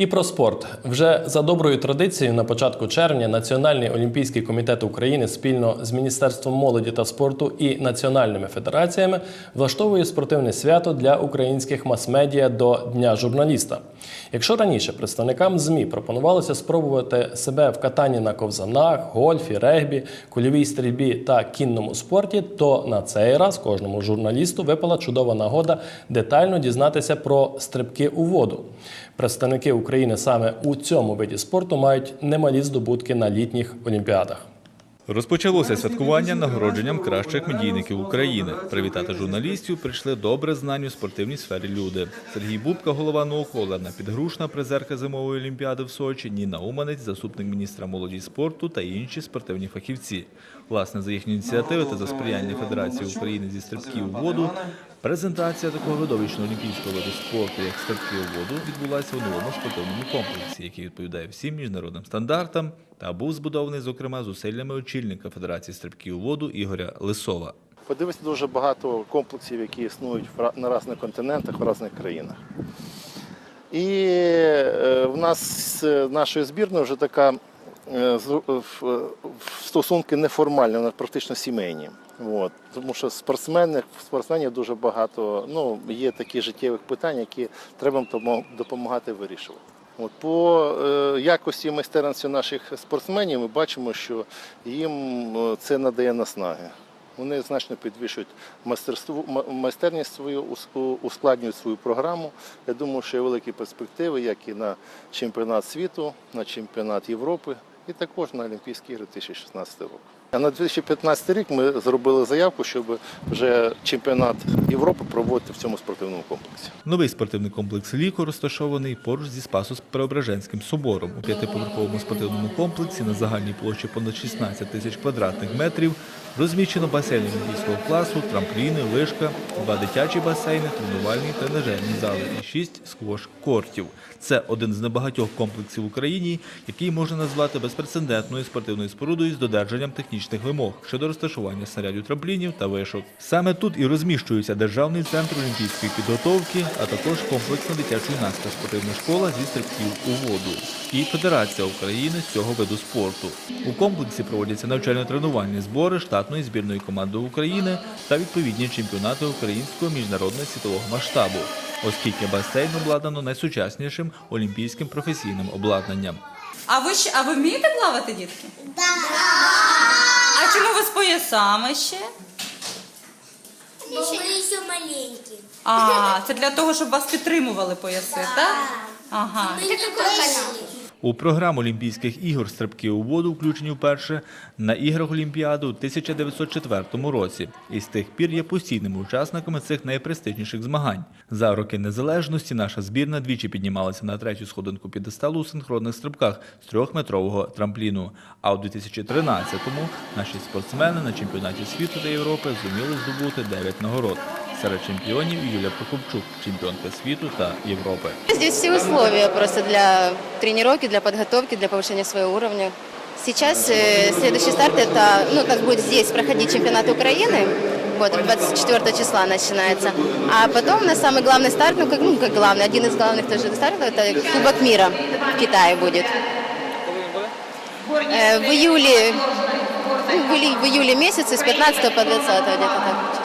І про спорт вже за доброю традицією на початку червня Національний олімпійський комітет України спільно з Міністерством молоді та спорту і національними федераціями влаштовує спортивне свято для українських мас-медіа до Дня журналіста. Якщо раніше представникам ЗМІ пропонувалося спробувати себе в катанні на ковзанах, гольфі, регбі, кульовій стрільбі та кінному спорті, то на цей раз кожному журналісту випала чудова нагода детально дізнатися про стрибки у воду. Представники України саме у цьому виді спорту мають немалі здобутки на літніх олімпіадах. Розпочалося святкування нагородженням кращих медійників України. Привітати журналістів прийшли добре знані у спортивній сфері люди. Сергій Бубка, голова Олена Підгрушна, призерка зимової олімпіади в Сочі, Ніна Уманець, заступник міністра молоді і спорту та інші спортивні фахівці. Власне, за їхні ініціативи та за сприяння Федерації України зі стрибків у воду. Презентація такого видовищного олімпійського виду спорту, як стрибки у воду, відбулася у новому спортивному комплексі, який відповідає всім міжнародним стандартам та був збудований, зокрема, зусиллями очільника Федерації стрибків у воду Ігоря Лисова. Подивися дуже багато комплексів, які існують на різних континентах, в різних країнах. І е, в нас з нашою збірною вже така е, в стосунки неформальні, вони практично сімейні. От. Тому що спортсменів, спортсменів дуже багато, ну, є такі життєвих питань, які треба допомагати вирішувати. От, по е, якості майстерності наших спортсменів ми бачимо, що їм е, це надає наснаги. Вони значно підвищують майстерство, ма- майстерність свою, ускладнюють свою програму. Я думаю, що є великі перспективи, як і на чемпіонат світу, на чемпіонат Європи і також на Олімпійські ігри 2016 року. А на 2015 рік ми зробили заявку, щоб вже чемпіонат Європи проводити в цьому спортивному комплексі. Новий спортивний комплекс «Ліко» розташований поруч зі Спасо-Преображенським собором. У п'ятиповерховому спортивному комплексі на загальній площі понад 16 тисяч квадратних метрів розміщено басейн олімпійського класу, трампліни, лижка, два дитячі басейни, тренувальні тренажерні зали і шість сквош-кортів. Це один з небагатьох комплексів в Україні, який можна назвати безпрецедентною спортивною спорудою з додержанням технічних вимог щодо розташування снарядів трамплінів та вишок. Саме тут і розміщується Державний центр олімпійської підготовки, а також комплексна дитячо-юнацька спортивна школа зі стрибків у воду і Федерація України з цього виду спорту. У комплексі проводяться навчально-тренувальні збори штатної збірної команди України та відповідні чемпіонати українського міжнародного світового масштабу, оскільки басейн обладнано найсучаснішим олімпійським професійним обладнанням. А ви ще, а ви вмієте плавати, дітки? Да. А чому ви з поясами ще? Бо ми ще маленькі. А, це для того, щоб вас підтримували пояси, так? Ага. Ми не. У програму Олімпійських ігор стрибки у воду включені вперше на іграх Олімпіади у 1904 році. І з тих пір є постійними учасниками цих найпрестижніших змагань. За роки незалежності наша збірна двічі піднімалася на третю сходинку підесталу у синхронних стрибках з трьохметрового трампліну. А у 2013-му наші спортсмени на чемпіонаті світу та Європи зуміли здобути 9 нагород. Серед чемпіонів Юлія Прокопчук, чемпіонка світу та Європи. Здесь все условия просто для тренировки, для подготовки, для повышения своего уровня. Сейчас э, следующий старт это, ну, как будет здесь проходить чемпионат Украины, вот 24 числа начинается. А потом на самый главный старт, ну как, ну, как главный, один из главных тоже стартов, это Кубок мира в Китае будет. Э, в июле, ну, в июле, в июле месяце с 15 по 20 где-то так.